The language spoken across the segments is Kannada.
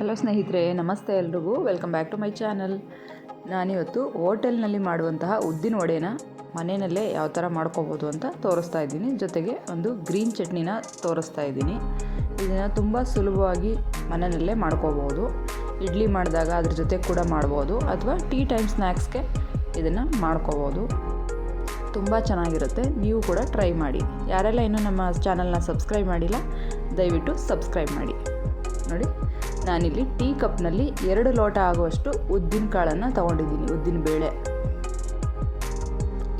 ಹಲೋ ಸ್ನೇಹಿತರೆ, ನಮಸ್ತೆ ಎಲ್ರಿಗೂ. Welcome back to my channel ನಾನಿವತ್ತು ಹೋಟೆಲ್ನಲ್ಲಿ ಮಾಡುವಂತಹ ಉದ್ದಿನ ವಡೆನ ಮನೆಯಲ್ಲೇ ಯಾವ ಥರ ಮಾಡ್ಕೋಬೋದು ಅಂತ ತೋರಿಸ್ತಾ ಇದ್ದೀನಿ. ಜೊತೆಗೆ ಒಂದು ಗ್ರೀನ್ ಚಟ್ನಿನ ತೋರಿಸ್ತಾ ಇದ್ದೀನಿ. ಇದನ್ನು ತುಂಬ ಸುಲಭವಾಗಿ ಮನೆಯಲ್ಲೇ ಮಾಡ್ಕೋಬೋದು. ಇಡ್ಲಿ ಮಾಡಿದಾಗ ಅದ್ರ ಜೊತೆ ಕೂಡ ಮಾಡ್ಬೋದು. ಅಥವಾ ಟೀ ಟೈಮ್ ಸ್ನ್ಯಾಕ್ಸ್ಗೆ ಇದನ್ನು ಮಾಡ್ಕೋಬೋದು. ತುಂಬ ಚೆನ್ನಾಗಿರುತ್ತೆ. ನೀವು ಕೂಡ ಟ್ರೈ ಮಾಡಿ. ಯಾರೆಲ್ಲ ಇನ್ನೂ ನಮ್ಮ ಚಾನಲ್ನ ಸಬ್ಸ್ಕ್ರೈಬ್ ಮಾಡಿಲ್ಲ, ದಯವಿಟ್ಟು ಸಬ್ಸ್ಕ್ರೈಬ್ ಮಾಡಿ. ನೋಡಿ. ನಾನಿಲ್ಲಿ ಟೀ ಕಪ್ನಲ್ಲಿ ಎರಡು ಲೋಟ ಆಗುವಷ್ಟು ಉದ್ದಿನ ಕಾಳನ್ನು ತಗೊಂಡಿದ್ದೀನಿ, ಉದ್ದಿನ ಬೇಳೆ.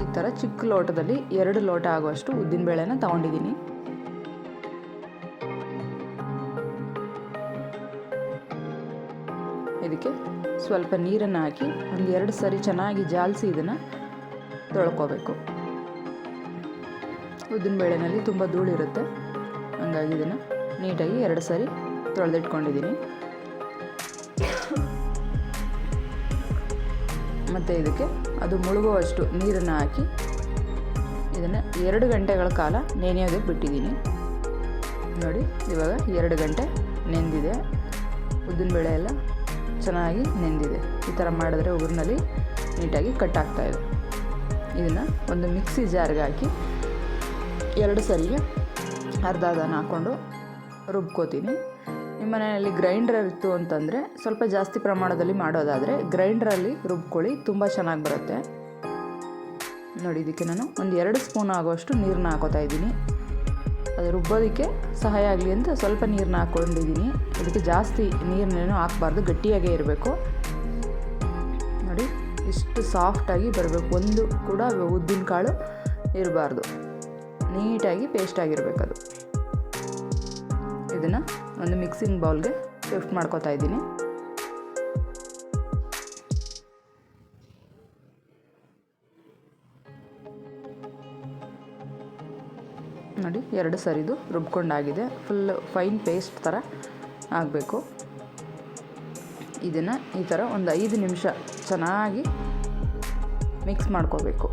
ಈ ಥರ ಚಿಕ್ಕ ಲೋಟದಲ್ಲಿ ಎರಡು ಲೋಟ ಆಗುವಷ್ಟು ಉದ್ದಿನ ಬೇಳೆನ ತಗೊಂಡಿದ್ದೀನಿ. ಇದಕ್ಕೆ ಸ್ವಲ್ಪ ನೀರನ್ನು ಹಾಕಿ ಒಂದು ಎರಡು ಸರಿ ಚೆನ್ನಾಗಿ ಜಾಲಿಸಿ ಇದನ್ನು ತೊಳ್ಕೊಬೇಕು. ಉದ್ದಿನ ಬೇಳೆನಲ್ಲಿ ತುಂಬ ಧೂಳಿರುತ್ತೆ, ಹಂಗಾಗಿ ಇದನ್ನು ನೀಟಾಗಿ ಎರಡು ಸರಿ ತೊಳೆದಿಟ್ಕೊಂಡಿದ್ದೀನಿ. ಮತ್ತು ಇದಕ್ಕೆ ಅದು ಮುಳುಗುವಷ್ಟು ನೀರನ್ನು ಹಾಕಿ ಇದನ್ನು ಎರಡು ಗಂಟೆಗಳ ಕಾಲ ನೆನೆಯೋದಕ್ಕೆ ಬಿಟ್ಟಿದ್ದೀನಿ. ನೋಡಿ, ಇವಾಗ ಎರಡು ಗಂಟೆ ನೆಂದಿದೆ. ಉದ್ದಿನಬೇಳೆ ಎಲ್ಲ ಚೆನ್ನಾಗಿ ನೆಂದಿದೆ. ಈ ಥರ ಮಾಡಿದ್ರೆ ಉಗುರಿನಲ್ಲಿ ನೀಟಾಗಿ ಕಟ್ ಇದೆ. ಇದನ್ನು ಒಂದು ಮಿಕ್ಸಿ ಜಾರ್ಗೆ ಹಾಕಿ ಎರಡು ಸರಿಗೆ ಅರ್ಧ ಅದನ್ನು ಹಾಕ್ಕೊಂಡು ರುಬ್ಕೋತೀನಿ. ನಿಮ್ಮ ಮನೆಯಲ್ಲಿ ಗ್ರೈಂಡರ್ ಇತ್ತು ಅಂತಂದರೆ ಸ್ವಲ್ಪ ಜಾಸ್ತಿ ಪ್ರಮಾಣದಲ್ಲಿ ಮಾಡೋದಾದರೆ ಗ್ರೈಂಡ್ರಲ್ಲಿ ರುಬ್ಕೊಳ್ಳಿ, ತುಂಬ ಚೆನ್ನಾಗಿ ಬರುತ್ತೆ. ನೋಡಿ, ಇದಕ್ಕೆ ನಾನು ಒಂದು ಎರಡು ಸ್ಪೂನ್ ಆಗುವಷ್ಟು ನೀರನ್ನ ಹಾಕೋತಾ ಇದ್ದೀನಿ. ಅದು ರುಬ್ಬೋದಕ್ಕೆ ಸಹಾಯ ಆಗಲಿ ಅಂತ ಸ್ವಲ್ಪ ನೀರನ್ನ ಹಾಕ್ಕೊಂಡಿದ್ದೀನಿ. ಇದಕ್ಕೆ ಜಾಸ್ತಿ ನೀರನ್ನೇನು ಹಾಕಬಾರ್ದು, ಗಟ್ಟಿಯಾಗೇ ಇರಬೇಕು. ನೋಡಿ, ಇಷ್ಟು ಸಾಫ್ಟಾಗಿ ಬರಬೇಕು. ಒಂದು ಕೂಡ ಉದ್ದಿನ ಕಾಳು ಇರಬಾರ್ದು. ನೀಟಾಗಿ ಪೇಸ್ಟ್ ಆಗಿರಬೇಕದು. ಇದನ್ನು ಒಂದು ಮಿಕ್ಸಿಂಗ್ ಬೌಲ್ಗೆ ಶಿಫ್ಟ್ ಮಾಡ್ಕೋತಾ ಇದ್ದೀನಿ. ನೋಡಿ, ಎರಡು ಸರಿದು ರುಬ್ಕೊಂಡಾಗಿದೆ. ಫುಲ್ ಫೈನ್ ಪೇಸ್ಟ್ ಥರ ಆಗಬೇಕು. ಇದನ್ನು ಈ ಥರ ಒಂದು ಐದು ನಿಮಿಷ ಚೆನ್ನಾಗಿ ಮಿಕ್ಸ್ ಮಾಡ್ಕೋಬೇಕು.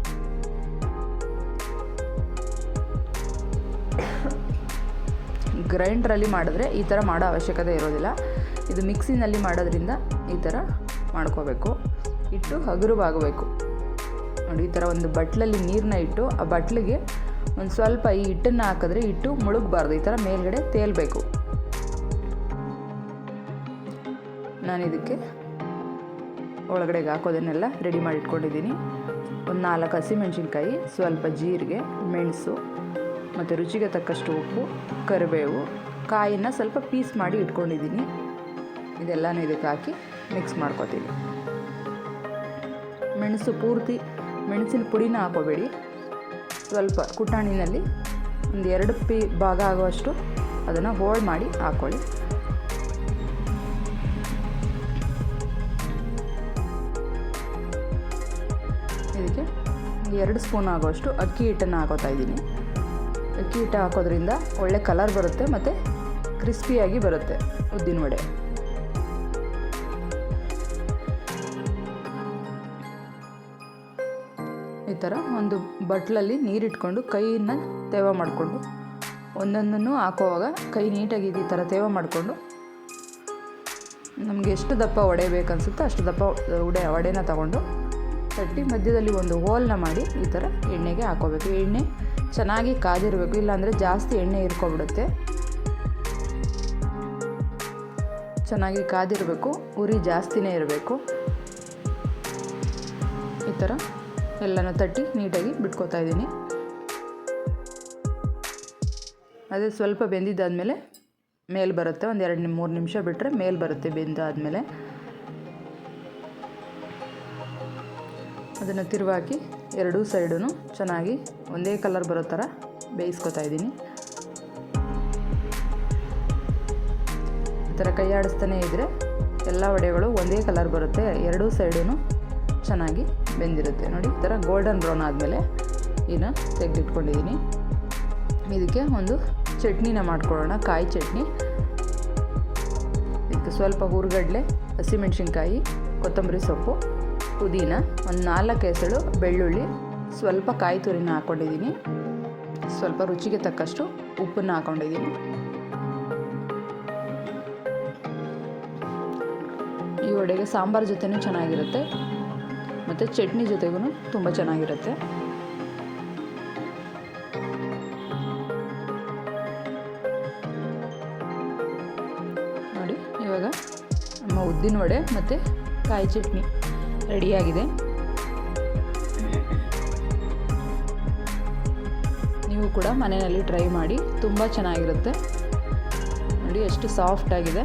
ಗ್ರೈಂಡ್ರಲ್ಲಿ ಮಾಡಿದ್ರೆ ಈ ಥರ ಮಾಡೋ ಅವಶ್ಯಕತೆ ಇರೋದಿಲ್ಲ. ಇದು ಮಿಕ್ಸಿನಲ್ಲಿ ಮಾಡೋದ್ರಿಂದ ಈ ಥರ ಮಾಡ್ಕೋಬೇಕು. ಇಟ್ಟು ಹಗುರವಾಗಬೇಕು. ನೋಡಿ, ಈ ಥರ ಒಂದು ಬಟ್ಲಲ್ಲಿ ನೀರನ್ನ ಇಟ್ಟು, ಆ ಬಟ್ಲಿಗೆ ಒಂದು ಸ್ವಲ್ಪ ಈ ಹಿಟ್ಟನ್ನು ಹಾಕಿದ್ರೆ ಹಿಟ್ಟು ಮುಳುಗಬಾರ್ದು. ಈ ಥರ ಮೇಲ್ಗಡೆ ತೇಲ್ಬೇಕು. ನಾನು ಇದಕ್ಕೆ ಒಳಗಡೆಗೆ ಹಾಕೋದನ್ನೆಲ್ಲ ರೆಡಿ ಮಾಡಿ ಇಟ್ಕೊಂಡಿದ್ದೀನಿ ಒಂದು ನಾಲ್ಕು ಹಸಿಮೆಣ್ಸಿನ್ಕಾಯಿ, ಸ್ವಲ್ಪ ಜೀರಿಗೆ, ಮೆಣಸು ಮತ್ತು ರುಚಿಗೆ ತಕ್ಕಷ್ಟು ಉಪ್ಪು, ಕರಿಬೇವು, ಕಾಯಿನ ಸ್ವಲ್ಪ ಪೀಸ್ ಮಾಡಿ ಇಟ್ಕೊಂಡಿದ್ದೀನಿ. ಇದೆಲ್ಲನೂ ಇದಕ್ಕೆ ಹಾಕಿ ಮಿಕ್ಸ್ ಮಾಡ್ಕೊತೀನಿ. ಮೆಣಸು ಪೂರ್ತಿ, ಮೆಣಸಿನ ಪುಡಿನ ಹಾಕೋಬೇಡಿ. ಸ್ವಲ್ಪ ಕುಟಾಣಿನಲ್ಲಿ ಒಂದು ಎರಡು ಪಿ ಭಾಗ ಆಗುವಷ್ಟು ಅದನ್ನು ಹೋಳ್ ಮಾಡಿ ಹಾಕ್ಕೊಳ್ಳಿ ಇದಕ್ಕೆ ಎರಡು ಸ್ಪೂನ್ ಆಗುವಷ್ಟು ಅಕ್ಕಿ ಹಿಟ್ಟನ್ನು ಹಾಕೋತಾ ಇದ್ದೀನಿ. ಹಿಟ್ಟು ಹಾಕೋದ್ರಿಂದ ಒಳ್ಳೆ ಕಲರ್ ಬರುತ್ತೆ ಮತ್ತು ಕ್ರಿಸ್ಪಿಯಾಗಿ ಬರುತ್ತೆ ಉದ್ದಿನ ವಡೆ. ಈ ಥರ ಒಂದು ಬಟ್ಲಲ್ಲಿ ನೀರಿಟ್ಕೊಂಡು ಕೈಯನ್ನು ತೇವ ಮಾಡಿಕೊಂಡು ಒಂದೊಂದನ್ನು ಹಾಕೋವಾಗ ಕೈ ನೀಟಾಗಿ ಈ ಥರ ತೇವ ಮಾಡಿಕೊಂಡು ನಮಗೆ ಎಷ್ಟು ದಪ್ಪ ವಡೆ ಬೇಕನ್ಸುತ್ತೋ ಅಷ್ಟು ದಪ್ಪ ಉಡೆ ವಡೆನ ತಗೊಂಡು ತಟ್ಟಿ ಮಧ್ಯದಲ್ಲಿ ಒಂದು ಹೋಲ್ನ ಮಾಡಿ ಈ ಥರ ಎಣ್ಣೆಗೆ ಹಾಕೋಬೇಕು. ಎಣ್ಣೆ ಚೆನ್ನಾಗಿ ಕಾದಿರಬೇಕು, ಇಲ್ಲಾಂದರೆ ಜಾಸ್ತಿ ಎಣ್ಣೆ ಇರ್ಕೊಬಿಡುತ್ತೆ. ಚೆನ್ನಾಗಿ ಕಾದಿರಬೇಕು, ಉರಿ ಜಾಸ್ತಿನೇ ಇರಬೇಕು. ಈ ಥರ ಎಲ್ಲನೂ ತಟ್ಟಿ ನೀಟಾಗಿ ಬಿಟ್ಕೋತಾ ಇದ್ದೀನಿ. ಅದೇ ಸ್ವಲ್ಪ ಬೆಂದಿದ್ದಾದಮೇಲೆ ಮೇಲೆ ಬರುತ್ತೆ ಒಂದು ಎರಡು ಮೂರು ನಿಮಿಷ ಬಿಟ್ಟರೆ ಮೇಲೆ ಬರುತ್ತೆ ಬೆಂದಾದಮೇಲೆ. ಅದನ್ನು ತಿರುವಾಕಿ ಎರಡೂ ಸೈಡೂ ಚೆನ್ನಾಗಿ ಒಂದೇ ಕಲರ್ ಬರೋ ಥರ ಬೇಯಿಸ್ಕೊತಾ ಇದ್ದೀನಿ. ಈ ಥರ ಕೈ ಇದ್ದರೆ ಎಲ್ಲ ವಡೆಗಳು ಒಂದೇ ಕಲರ್ ಬರುತ್ತೆ, ಎರಡೂ ಸೈಡೂ ಚೆನ್ನಾಗಿ ಬೆಂದಿರುತ್ತೆ. ನೋಡಿ, ಈ ಥರ ಗೋಲ್ಡನ್ ಬ್ರೌನ್ ಆದಮೇಲೆ ಇನ್ನು ತೆಗೆದಿಟ್ಕೊಂಡಿದ್ದೀನಿ. ಇದಕ್ಕೆ ಒಂದು ಚಟ್ನಿನ ಮಾಡ್ಕೊಳ್ಳೋಣ, ಕಾಯಿ ಚಟ್ನಿ. ಇದಕ್ಕೆ ಸ್ವಲ್ಪ ಹುರ್ಗಡ್ಲೆ, ಹಸಿಮೆಣ್ಸಿನ್ಕಾಯಿ, ಕೊತ್ತಂಬರಿ ಸೊಪ್ಪು. ಪುದೀನ, ಒಂದು ನಾಲ್ಕು ಎಸಳು ಬೆಳ್ಳುಳ್ಳಿ, ಸ್ವಲ್ಪ ಕಾಯಿ ತುರಿನ ಹಾಕ್ಕೊಂಡಿದ್ದೀನಿ ಸ್ವಲ್ಪ ರುಚಿಗೆ ತಕ್ಕಷ್ಟು ಉಪ್ಪನ್ನು ಹಾಕ್ಕೊಂಡಿದ್ದೀನಿ ವಡೆಗೆ ಸಾಂಬಾರು ಜೊತೆನೂ ಚೆನ್ನಾಗಿರುತ್ತೆ. ಮತ್ತು ಚಟ್ನಿ ಜೊತೆಗೂ ತುಂಬ ಚೆನ್ನಾಗಿರುತ್ತೆ. ನೋಡಿ, ಇವಾಗ ನಮ್ಮ ಉದ್ದಿನ ವಡೆ ಮತ್ತು ಕಾಯಿ ಚಟ್ನಿ. ರೆಡಿಯಾಗಿದೆ. ನೀವು ಕೂಡ ಮನೆಯಲ್ಲಿ ಟ್ರೈ ಮಾಡಿ, ತುಂಬ ಚೆನ್ನಾಗಿರುತ್ತೆ. ನೋಡಿ, ಎಷ್ಟು ಸಾಫ್ಟ್ ಆಗಿದೆ.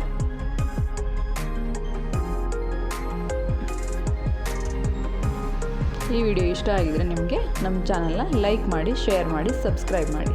ಈ ವಿಡಿಯೋ ಇಷ್ಟ ಆಗಿದರೆ ನಿಮಗೆ ನಮ್ಮ ಚಾನಲ್ನ ಲೈಕ್ ಮಾಡಿ, ಶೇರ್ ಮಾಡಿ, ಸಬ್ಸ್ಕ್ರೈಬ್ ಮಾಡಿ.